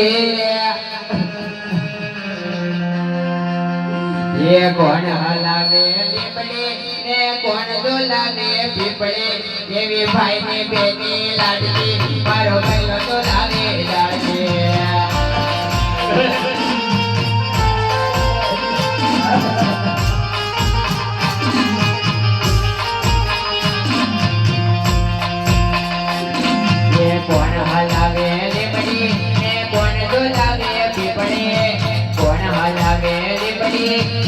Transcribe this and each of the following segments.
ये कौन हलावे पिपड़े ने कौन डोलावे पिपड़े देवी भाई ने बेनी लाडली मारो Thank you.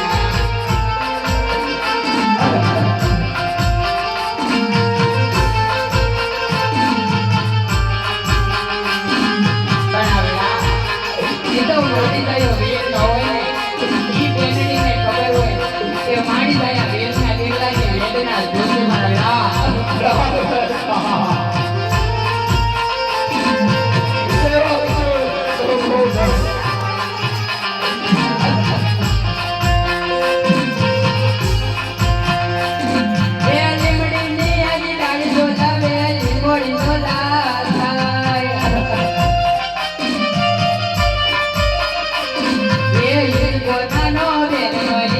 લીધો મોટી થયો વેર ન 顔で